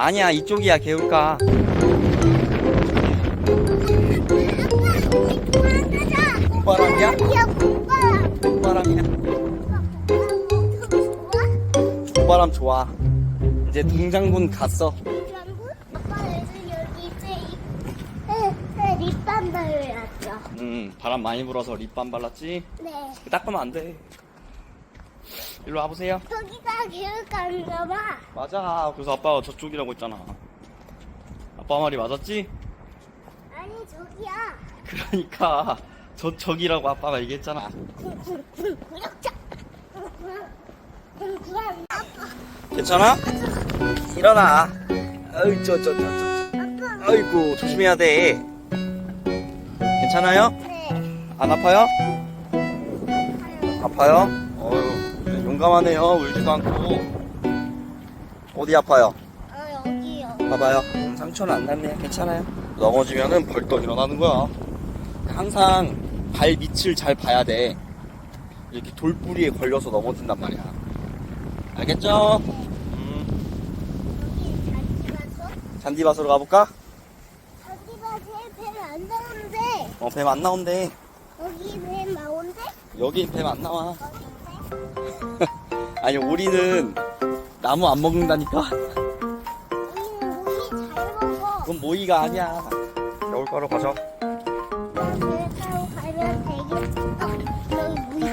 아니야 이쪽이야 개울가 봄바람이야? 봄바람. 봄바람이야? 봄바람 좋아 이제 동장군 갔어 장군? 아빠 요즘 여기 이제 이 립밤 바르였죠. 음 바람 많이 불어서 립밤 발랐지? 네. 닦으면 안 돼 일로 와보세요 여기가 개울가인가 봐. 맞아 그래서 아빠가 저쪽이라고 했잖아 아빠 말이 맞았지? 아니 저기야. 그러니까 저 저기라고 아빠가 얘기했잖아 구역자. 구랑 아빠. 괜찮아? 일어나 아이 저저 저 저 아빠. 아이고 조심해야 돼 괜찮아요? 네. 안 아파요? 아파요? 용감하네요 울지도 않고 어디 아파요? 아 여기요. 봐봐요 음, 상처는 안 났네 괜찮아요 넘어지면은 벌떡 일어나는 거야 항상 발 밑을 잘 봐야 돼 이렇게 돌뿌리에 걸려서 넘어진단 말이야 알겠죠? 음, 여기 잔디밭으로 가볼까? 잔디밭에 뱀 안 나오는데 어 뱀 안 나온대 여기 뱀 나온대? 여긴 뱀 안 나와 어딘데? 아니 우리는 나무 안 먹는다니까 우리는 모이 잘 먹어. 그건 모이가 아니야 겨울가로 가자 배 타고 가면 되겠어. 여기 물이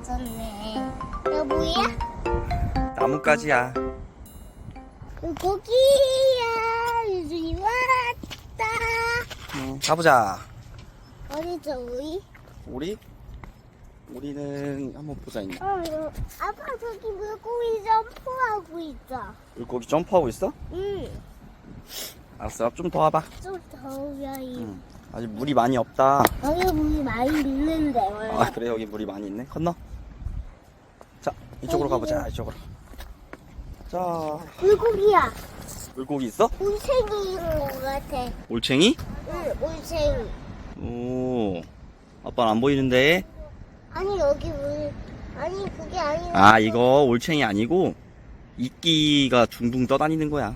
있었네. 여기 뭐야? 나뭇가지야 고기야. 유준이 왔다. 응, 가보자 어디죠 우리? 우리? 우리는 한번 보자 있네 어, 이거. 아빠 저기 물고기 점프하고 있어. 물고기 점프하고 있어? 응. 알았어 좀 더 와봐 좀 더워요. 이. 응. 아직 물이 많이 없다 여기 물이 많이 있는데 원래. 아 그래 여기 물이 많이 있네 건너 자 이쪽으로 가보자 이쪽으로 자 물고기야. 물고기 있어? 있는 것 같아. 올챙이? 응, 울챙이. 오 아빠는 안 보이는데 아니 여기 물 아니 그게 아니라 아 이거 올챙이 아니고 이끼가 둥둥 떠다니는 거야.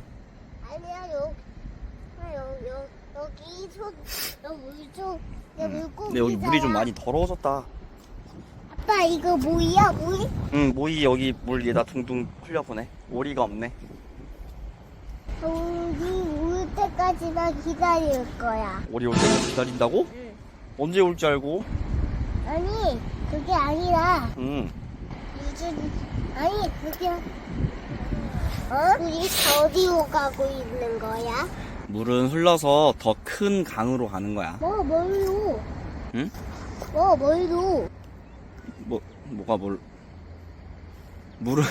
아니야 여 아, 여, 여, 여기 저 여기 물좀 여기 물고기 근데 여기 물이 좀 많이 더러워졌다. 아빠 이거 뭐야 물? 응 모이. 여기 물 위에다 둥둥 흘려보내. 오리가 없네. 여기 올 때까지만 기다릴 거야. 오리 올 때까지 기다린다고? 응. 언제 올 줄 알고? 아니 그게 아니라 응 유준 아니 그게 어? 우리 어디로 가고 있는 거야? 물은 흘러서 더 큰 강으로 가는 거야 뭐 뭘로? 응? 뭐 뭘로? 뭐 뭐가 뭘 물은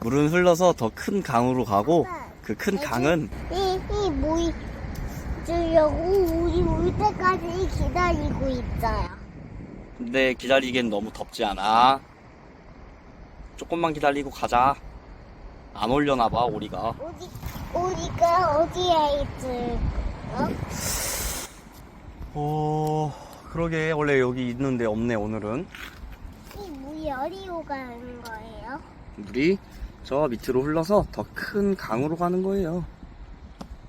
물은 흘러서 더 큰 강으로 가고 그 큰 강은 이, 이 모이 주려고 우리 올 때까지 기다리고 있어요. 근데 기다리기엔 너무 덥지 않아. 조금만 기다리고 가자. 안 올려나 봐 오리가. 어디, 우리가 어디에 있을, 어? 어 그러게. 원래 여기 있는데 없네 오늘은. 이 물이 어디로 가는 거예요? 물이 저 밑으로 흘러서 더 큰 강으로 가는 거예요.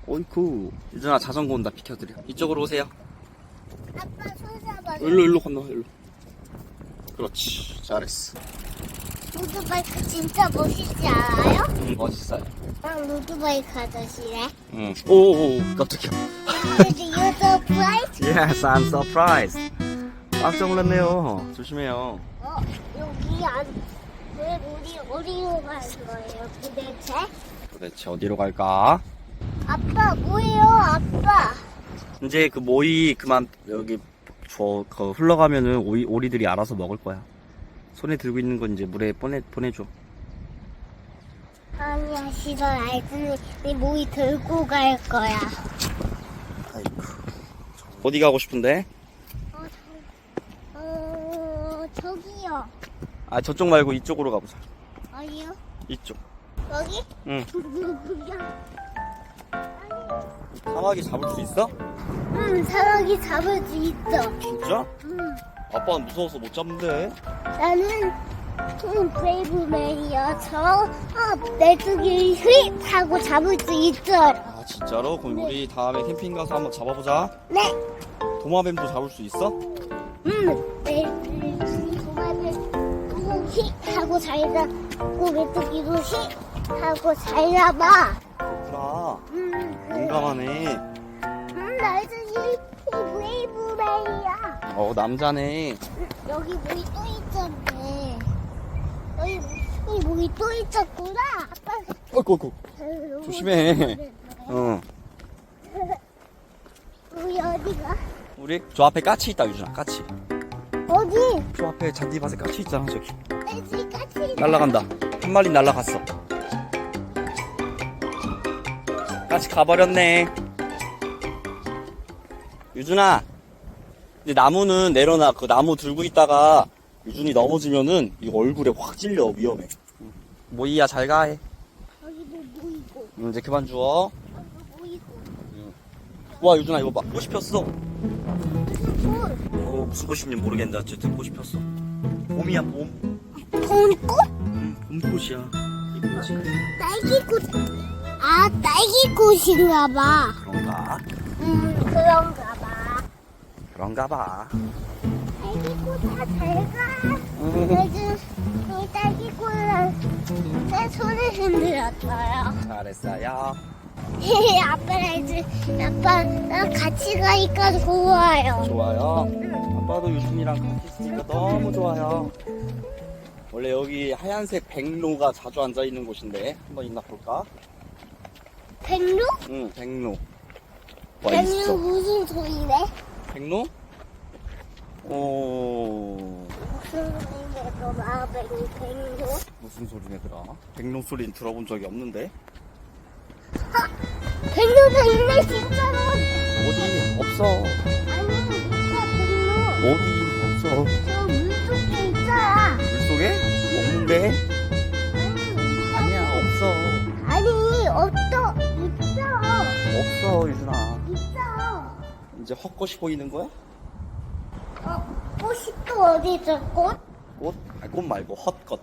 어이쿠. 유준아 자전거 온다. 비켜드려. 이쪽으로 오세요. 아빠 손 잡아. 일로 일로 건너 일로 그렇지 잘했어 로드바이크 진짜 멋있지 않아요? 응 멋있어요 난 로드바이크 아저씨래. 응 오오오 깜짝이야 Did you surprise? Yes I'm surprised 깜짝 놀랐네요 조심해요 어, 여기 안, 왜 우리 어디로 가는 거예요 도대체? 도대체 어디로 갈까? 아빠, 뭐예요, 아빠? 이제 그 모이 그만 여기 저 그 흘러가면은 오이, 오리들이 알아서 먹을 거야. 손에 들고 있는 건 이제 물에 보내 보내줘. 아니야, 싫어. 알지니 내 모이 들고 갈 거야. 아이고. 어디 가고 싶은데? 어, 저, 어, 저기요. 아 저쪽 말고 이쪽으로 가보자. 어디요? 이쪽. 여기? 응. 누구야? 사마귀 잡을 수 있어? 응, 사람이 잡을 수 있어. 진짜? 응. 아빠는 무서워서 못 잡는데. 나는 음, 브레이브맨이야. 저, 어, 메뚜기 휙 하고 잡을 수 있어요. 아 진짜로? 그럼 우리 다음에 캠핑 가서 한번 잡아보자. 네. 도마뱀도 잡을 수 있어? 음, 메뚜기 도마뱀 휙 하고 잘 잡고 메뚜기도 휙 하고 잘 잡아. 그렇구나. 음, 그래. 용감하네. 음, 메뚜기 브레이브맨이야. 어 남자네. 음, 여기 물이 또 있잖네. 여기, 여기 물이 또 있었구나. 아빠. 어이구 어이구. 조심해. 어. 우리 어디가? 우리 저 앞에 까치 있다 유준아 까치. 어디? 저 앞에 잔디밭에 까치 있잖아 저기. 돼지 같이 날라간다. 한 마리 날라갔어. 까치 가버렸네. 유준아, 이제 나무는 내려놔. 그 나무 들고 있다가 유준이 넘어지면은 이 얼굴에 확 찔려 위험해. 모이야 잘 가. 해. 여기도 이제 그만 주워. 여기도 와 유준아 이거 봐. 꽃이 폈어. 볼 어, 무슨 꽃인지 모르겠는데 어쨌든 꽃이 폈어. 봄이야 봄. 봄꽃? 음, 봄꽃이야. 이쁘지? 딸기꽃 아 딸기꽃인가 봐 그런가? 음, 그런가 봐 그런가 봐. 딸기꽃 다잘가 음. 요즘 이 딸기꽃은 내 손을 흔들었어요 잘했어요. 아빠 이제 아빠랑 같이 가니까 좋아요 좋아요. 응. 아빠도 유준이랑 같이 있으니까 너무 좋아요. 원래 여기 하얀색 백로가 자주 앉아 있는 곳인데 한번 있나 볼까? 백로? 응, 백로. 와 백로 있어. 무슨 소리래? 백로? 어 무슨 너 마백이 백로? 무슨 소리네더라? 백로 소리는 들어본 적이 없는데 백로가 있네 진짜로 어디 없어. 아니 진짜 백로 어디 없어. 저 물속에 있잖아 물 속에 없는데 이제 헛것이 보이는 거야? 어 꽃이 또 어디 있어 꽃? 꽃? 아니, 꽃 말고 헛것.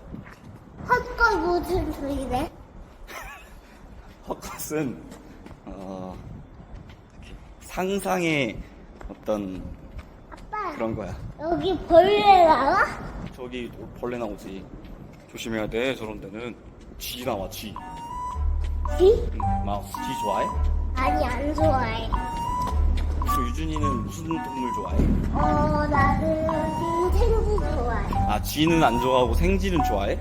헛꽃 무슨 소리래? 헛것은 어, 이렇게 상상의 어떤 아빠 그런 거야. 여기 벌레 나와? 저기 벌레 나오지. 조심해야 돼. 저런 데는 쥐 나와 쥐. 쥐? 응, 마우스 쥐 좋아해? 아니 안 좋아해 그 유준이는 무슨 동물 좋아해? 어 나는 생쥐 좋아해 아 쥐는 안 좋아하고 생쥐는 좋아해?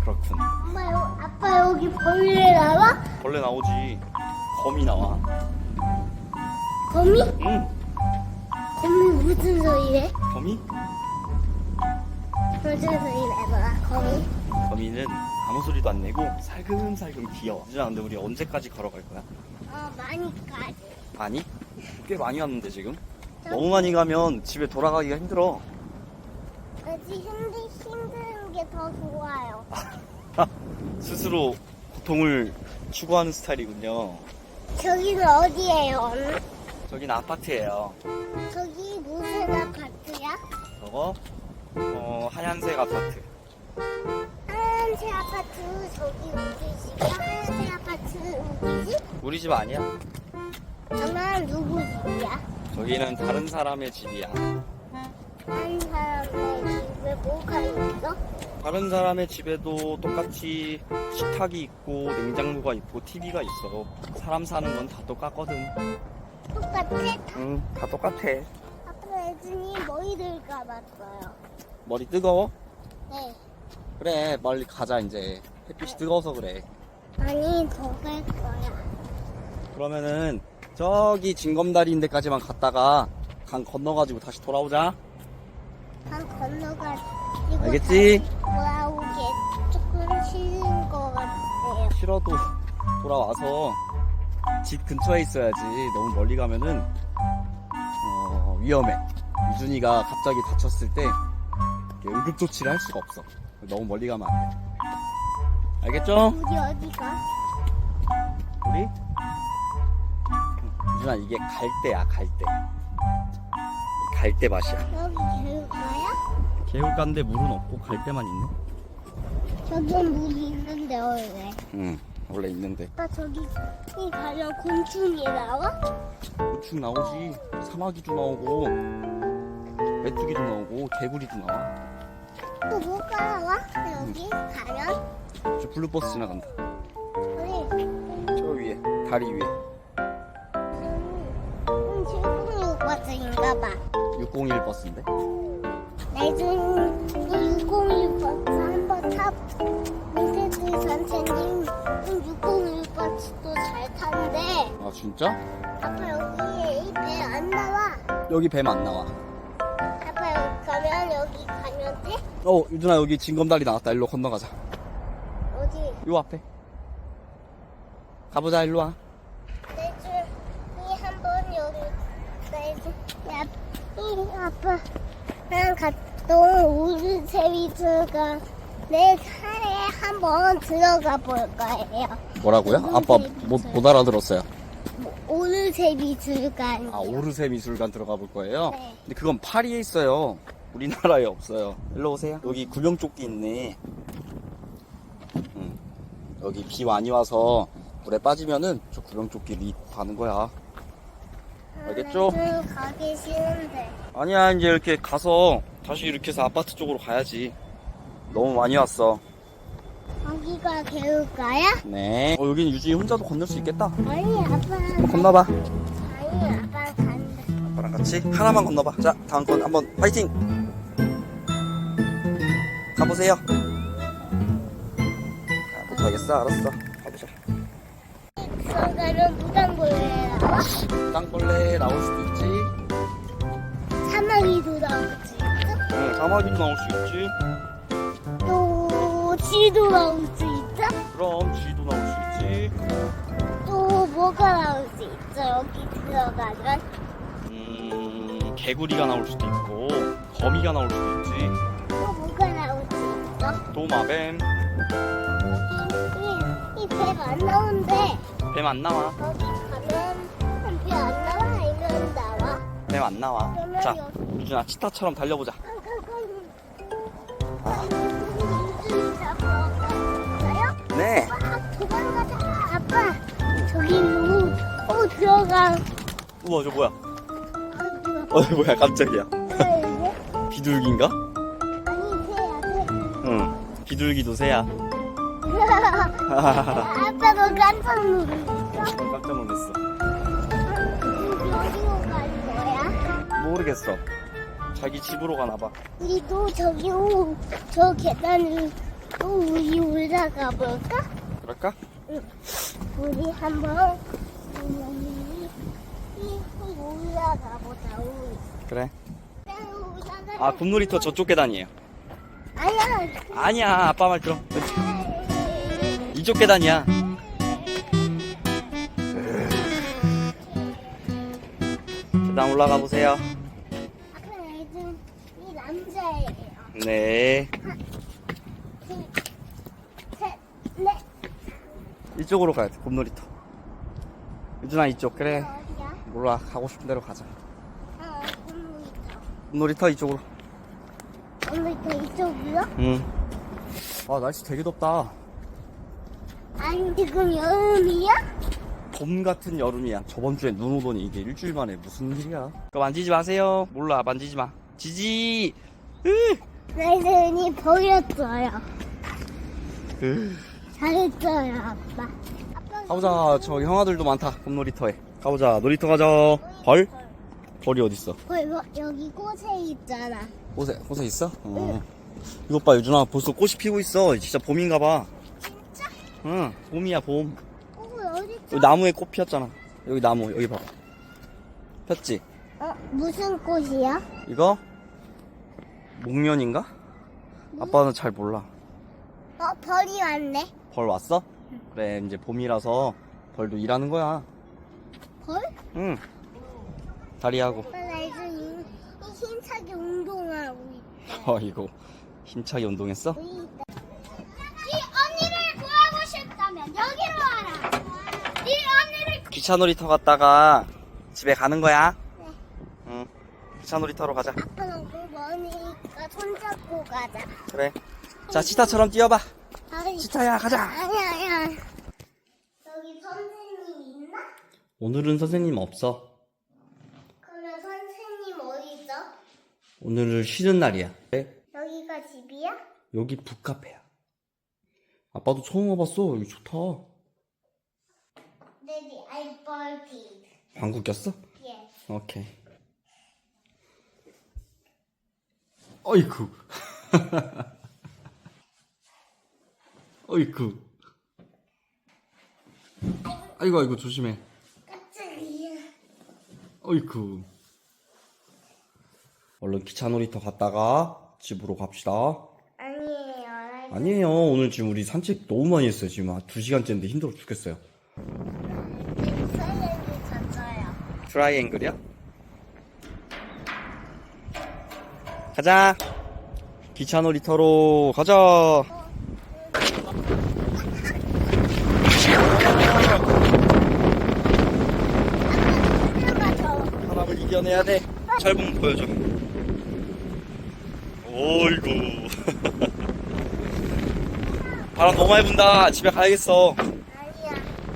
그렇군. 엄마 여, 아빠 여기 벌레 나와? 벌레 나오지. 거미 나와. 거미? 응. 거미 무슨 소리래? 거미? 무슨 소리래 뭐야 거미? 거미는 아무 소리도 안 내고 살금살금 기어. 유준아 근데 우리 언제까지 걸어갈 거야? 어 많이까지 많이? 꽤 많이 왔는데 지금? 너무 많이 가면 집에 돌아가기가 힘들어. 아직 힘들, 힘든 게 더 좋아요 스스로 고통을 추구하는 스타일이군요. 저기는 어디예요? 저긴 아파트예요. 저기 무슨 아파트야? 저거 어, 하얀색 아파트. 하얀색 아파트 저기 우리 집이야? 하얀색 아파트 우리 집? 우리 집 아니야? 아마 누구 집이야? 저기는 다른 사람의 집이야. 한 사람의 집에 뭐가 있어? 다른 사람의 집에도 똑같이 식탁이 있고 냉장고가 있고 TV가 있어. 사람 사는 건 다 똑같거든. 똑같아? 응, 다 똑같아. 아빠 예준이 머리를 감았어요 머리 뜨거워? 네 그래, 빨리 가자 이제. 햇빛이 뜨거워서 그래. 아니 더 갈 거야 그러면은 저기 징검다리인 데까지만 갔다가 강 건너가지고 다시 돌아오자. 한 건너가 알겠지? 돌아오게 조금 싫은 것 같아요 싫어도 돌아와서 집 근처에 있어야지. 너무 멀리 가면은 어, 위험해. 유준이가 갑자기 다쳤을 때 이렇게 응급 조치를 할 수가 없어. 너무 멀리 가면 안 돼. 알겠죠? 우리 어디가? 우리? 유준아 이게 갈대야 갈대. 갈대 맛이야. 여기 결과야? 개울가인데 물은 없고 갈대만 있네. 저긴 물이 있는데 원래. 응, 원래 있는데. 아빠 저기 이 가면 곤충이 나와? 곤충 나오지. 사마귀도 나오고, 메뚜기도 나오고, 개구리도 나와. 또 뭐가 나와? 여기 가면? 저 블루버스 지나간다. 우리 저 위에, 다리 위에. 음, 706 버스인가 봐. 601 버스인데. 나중에 601 버스 한번 타. 민세들 선생님 601 버스도 잘 탄대. 아, 진짜? 아빠 여기 배 안 나와. 여기 뱀 안 나와. 아빠 여기 가면 여기 가면 돼? 어, 유준아, 여기 징검다리 나왔다. 일로 건너가자. 어디? 요 앞에. 가보자, 일로 와. 내줄 이 한번 여기 내줄 야, 이 아빠 난 갔던 우리 세비트가 내 차에 한번 들어가 볼 거예요. 뭐라고요? 아빠 못, 못 알아들었어요. 세비트가 아, 오르세 미술관 들어가 볼 거예요? 네. 근데 그건 파리에 있어요. 우리나라에 없어요. 일로 오세요. 여기 구명조끼 있네. 응. 여기 비 많이 와서 물에 빠지면은 저 구명조끼를 입고 가는 거야. 알겠죠? 나 가기 싫은데. 아니야, 이제 이렇게 가서 다시 이렇게 해서 아파트 쪽으로 가야지. 너무 많이 왔어. 거기가 개울가야? 네. 어, 여기는 유진이 혼자도 건널 수 있겠다. 아니 아빠. 건너봐. 아니 아빠 간다. 아빠랑 같이 하나만 건너봐. 자, 다음 건 한번 파이팅! 가보세요. 아, 못하겠어. 알았어. 가보자. 땅벌레 나올 수도 있지. 사마귀도 나오지. 응, 사마귀도 나올 수 있지. 또 쥐도 나올 수 있어? 그럼 쥐도 나올 수 있지. 또 뭐가 나올 수 있어? 여기 들어가면 음, 개구리가 나올 수도 있고, 거미가 나올 수도 있지. 또 뭐가 나올 수 있어? 도마뱀, 여기 이배안 나오는데 뱀안 나와. 여기 가면 뱀 안 나와. 자, 유준아, 치타처럼 달려보자. 네. 아, 아빠 저기로 어 들어가 우와, 저 뭐야? 어, 뭐야, 깜짝이야. 비둘기인가? 아니 새야 새 응. 비둘기도 새야. 아빠도 깜짝 놀랐어. 깜짝 놀랐어. 모르겠어. 자기 집으로 가나 봐. 우리 또 저기 오, 저 계단을 또 우리 올라가 볼까? 그럴까? 우리 한번 우리 이 올라가 보자. 우리. 그래. 아, 곰놀이터 저쪽 계단이에요. 아니야. 아니야, 아빠 말 들어. 이쪽 계단이야. 계단 올라가 보세요. 네. 이쪽으로 가야 돼, 곰놀이터. 유준아, 이쪽. 그래. 어디야? 몰라. 가고 싶은 대로 가자. 어. 곰놀이터 이쪽으로. 오늘부터 이쪽이요? 응. 아, 날씨 되게 덥다. 아니 지금 여름이야? 봄 같은 여름이야. 저번 주에 눈 오더니 이게 일주일 만에 무슨 일이야. 그거 만지지 마세요. 몰라, 만지지 마. 지지! 으! 나이슨이 버렸어요. 으. 잘했어요, 아빠. 가보자. 저 형아들도 많다. 곰놀이터에. 가보자. 놀이터 가자. 벌? 벌이 어딨어? 벌 여기 꽃에 있잖아. 꽃에, 꽃에 있어? 어. 이것 봐, 유준아. 벌써 꽃이 피고 있어. 진짜 봄인가 봐. 진짜? 응, 봄이야, 봄. 어, 어디 있어? 여기 나무에 꽃 피었잖아. 여기 나무, 여기 봐봐. 폈지? 어, 무슨 꽃이야? 이거? 목련인가? 아빠는 잘 몰라. 어, 벌이 왔네. 벌 왔어? 그래, 이제 봄이라서 벌도 일하는 거야. 벌? 응. 다리하고. 나이슨이 힘차게 운동하고 있다. 어, 이거 힘차게 운동했어? 이 언니를 구하고 싶다면 여기로 와라. 이 언니를 기차 놀이터 갔다가 집에 가는 거야. 네. 응. 기차 놀이터로 가자. 아빠 너무 머니까 손잡고 가자. 그래. 자, 치타처럼 뛰어봐. 치타야, 가자. 아니야, 아니야. 여기 선생님 있나? 오늘은 선생님 없어. 그러면 선생님 어디 있어? 오늘은 쉬는 날이야. 네? 여기가 집이야? 여기 북카페야. 아빠도 처음 와봤어. 여기 좋다. Daddy, I farted. 방구 꼈어? Yes. 오케이. 어이쿠. 어이쿠. 아이고, 아이고, 조심해. 깜짝이야. 어이쿠. 얼른 기차 놀이터 갔다가 집으로 갑시다. 아니에요. 나 아니에요. 오늘 지금 우리 산책 너무 많이 했어요. 지금 한 2시간째인데 힘들어 죽겠어요. 사이렌즈 잤어요. 트라이앵글이야? 가자. 기차 놀이 터로 가자. 사람을 이겨내야 돼. 거 보여줘. 오이구. 바람 너무 많이 분다. 집에 가야겠어.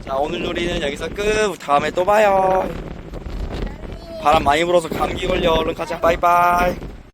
자, 오늘 놀이는 여기서 끝. 다음에 또 봐요. 바람 많이 불어서 감기 걸려. 얼른 가자. 바이바이.